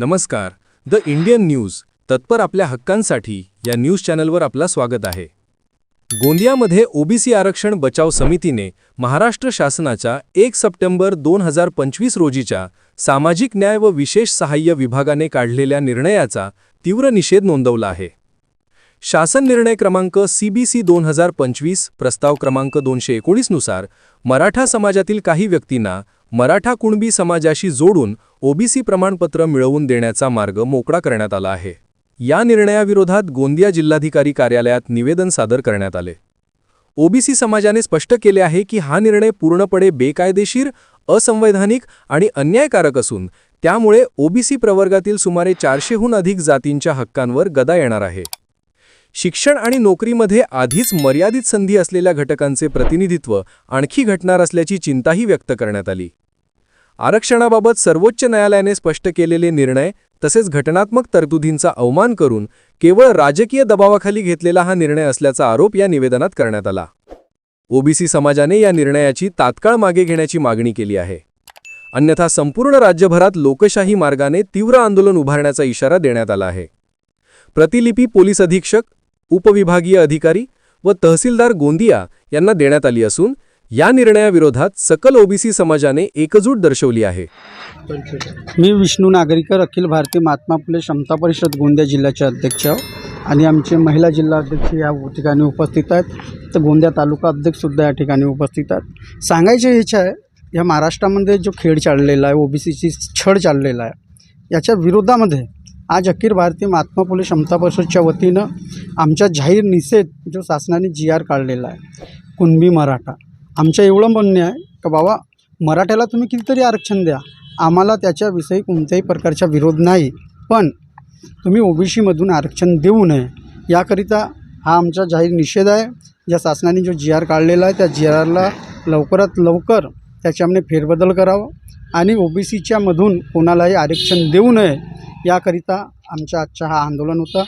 नमस्कार. The Indian news तत्पर आपल्या हक्कांसाठी या न्यूज चॅनलवर आपला स्वागत आहे. गोंदियामध्ये ओबीसी आरक्षण बचाव समितीने महाराष्ट्र शासनाच्या एक सप्टेंबर दोन हजार पंचवीस रोजीच्या सामाजिक न्याय व विशेष सहाय्य विभागाने काढलेल्या निर्णयाचा तीव्र निषेध नोंदवला आहे. शासन निर्णय क्रमांक सीबीसी दोन हजार पंचवीस प्रस्ताव क्रमांक दोनशे एकोणीसनुसार मराठा समाजातील काही व्यक्तींना मराठा कुणबी समाजाशी जोडून ओबीसी प्रमाणपत्र मिळवून देण्याचा मार्ग मोकळा करण्यात आला आहे. या निर्णयाविरोधात गोंदिया जिल्हाधिकारी कार्यालयात निवेदन सादर करण्यात आले. ओबीसी समाजाने स्पष्ट केले आहे की हा निर्णय पूर्णपणे बेकायदेशीर असंवैधानिक आणि अन्यायकारक असून त्यामुळे ओबीसी प्रवर्गातील सुमारे चारशेहून अधिक जातींच्या हक्कांवर गदा येणार आहे. शिक्षण आणि नोकरीमध्ये आधीच मर्यादित संधी असलेल्या घटकांचे प्रतिनिधित्व आणखी घटणार असल्याची चिंताही व्यक्त करण्यात आली. आरक्षणाबाबत सर्वोच्च न्यायालयाने स्पष्ट केलेले निर्णय तसेच घटनात्मक तरतुदींचा अवमान करून केवळ राजकीय दबावाखाली घेतलेला हा निर्णय असल्याचा आरोप या निवेदनात करण्यात आला. ओबीसी समाजाने या निर्णयाची तात्काळ मागे घेण्याची मागणी केली आहे. अन्यथा संपूर्ण राज्यभरात लोकशाही मार्गाने तीव्र आंदोलन उभारण्याचा इशारा देण्यात आला आहे. प्रतिलिपी पोलीस अधीक्षक उपविभागीय अधिकारी व तहसीलदार गोंदिया यांना देण्यात आली असून या निर्णयाविरोधात सकल ओबीसी समाजाने एकजूट दर्शवली आहे. मी विष्णू नागरीकर अखिल भारतीय महात्मा फुले क्षमता परिषद गोंदिया जिल्ह्याचे अध्यक्ष आणि आमचे महिला जिल्हा अध्यक्ष या ठिकाणी उपस्थित आहेत. तर गोंदिया तालुका अध्यक्षसुद्धा या ठिकाणी उपस्थित आहेत. सांगायचे हेच आहे या महाराष्ट्रामध्ये जो खेळ चाललेला आहे ओबीसीची छळ चाललेला आहे याच्या विरोधामध्ये आज अखिल भारतीय महात्मा फुले क्षमता परिषदच्या वतीनं आमच्या जाहीर निषेध जो शासनाने जी आर काढलेला आहे कुणबी मराठा. आमचं एवढं म्हणणं आहे का बाबा मराठ्याला तुम्ही कितीतरी आरक्षण द्या. आम्हाला त्याच्याविषयी कोणत्याही प्रकारचा विरोध नाही. पण तुम्ही ओबीसीमधून आरक्षण देऊ नये. याकरिता हा आमचा जाहीर निषेध आहे. ज्या शासनाने जो जी आर काढलेला आहे त्या जी आरला लवकरात लवकर त्याच्यामध्ये फेरबदल करावं आणि ओ बी सीच्यामधून कोणालाही आरक्षण देऊ नये. याकरिता आमचा आजचा हा आंदोलन होता.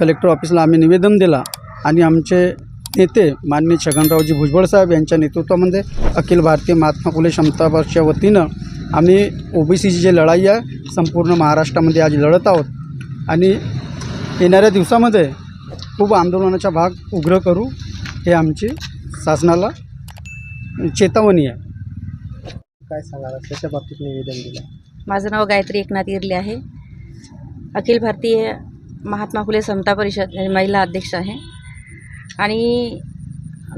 कलेक्टर ऑफिसला आम्ही निवेदन दिला आणि आमचे नेते माननीय छगनरावजी भुजबळ साहेब यांच्या नेतृत्वामध्ये अखिल भारतीय महात्मा फुले समता पक्षाच्या वतीनं आम्ही ओबीसीची जी लढाई आहे संपूर्ण महाराष्ट्रामध्ये आज लढत आहोत. आणि येणाऱ्या दिवसामध्ये खूप आंदोलनाचा भाग उग्र करू हे आमची शासनाला चेतावणी आहे. काय सांगाल? त्याच्या बाबतीत निवेदन दिलं? माझं नाव गायत्री एकनाथ इरले आहे. अखिल भारतीय महात्मा फुले समता परिषद महिला अध्यक्ष आहे. आणि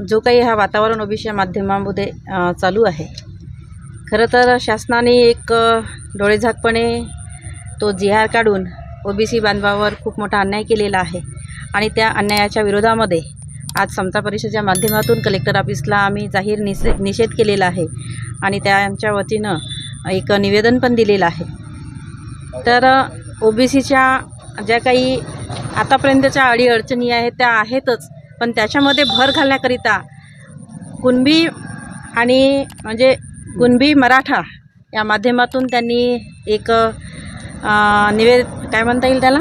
जो काही हा वातावरण ओबीसीच्या माध्यमामध्ये चालू आहे खरं तर शासनाने एक डोळेझाकपणे तो जी आर काढून ओबीसी बांधवावर खूप मोठा अन्याय केलेला आहे. आणि त्या अन्यायाच्या विरोधामध्ये आज समता परिषदेच्या माध्यमातून कलेक्टर ऑफिसला आम्ही जाहीर निषे निषेध केलेला आहे आणि त्यांच्या वतीनं एक निवेदन पण दिलेलं आहे. तर ओबीसीच्या ज्या काही आतापर्यंतच्या अडीअडचणी आहेत त्या आहेतच. पण त्याच्यामध्ये भर घालण्याकरिता कुणबी आणि म्हणजे कुणबी मराठा या माध्यमातून त्यांनी एक निवेद काय म्हणता येईल त्याला?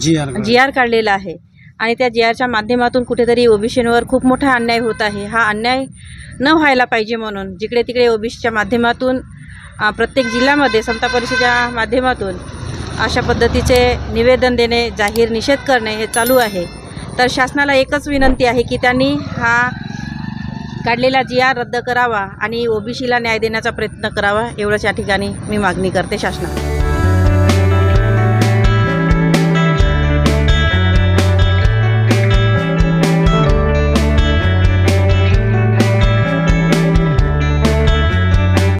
जी आर जी आर काढलेला आहे. आणि त्या जी आरच्या माध्यमातून कुठेतरी ओबीसीवर खूप मोठा अन्याय होत आहे. हा अन्याय न व्हायला पाहिजे म्हणून जिकडे तिकडे ओबीसीच्या माध्यमातून प्रत्येक जिल्ह्यामध्ये समता परिषदेच्या माध्यमातून अशा पद्धतीचे निवेदन देणे जाहीर निषेध करणे हे चालू आहे. तर शासनाला एकच विनंती आहे की त्यांनी हा काढलेला जी आर रद्द करावा आणि ओबीसीला न्याय देण्याचा प्रयत्न करावा एवढंच या ठिकाणी मी मागणी करते शासनाला.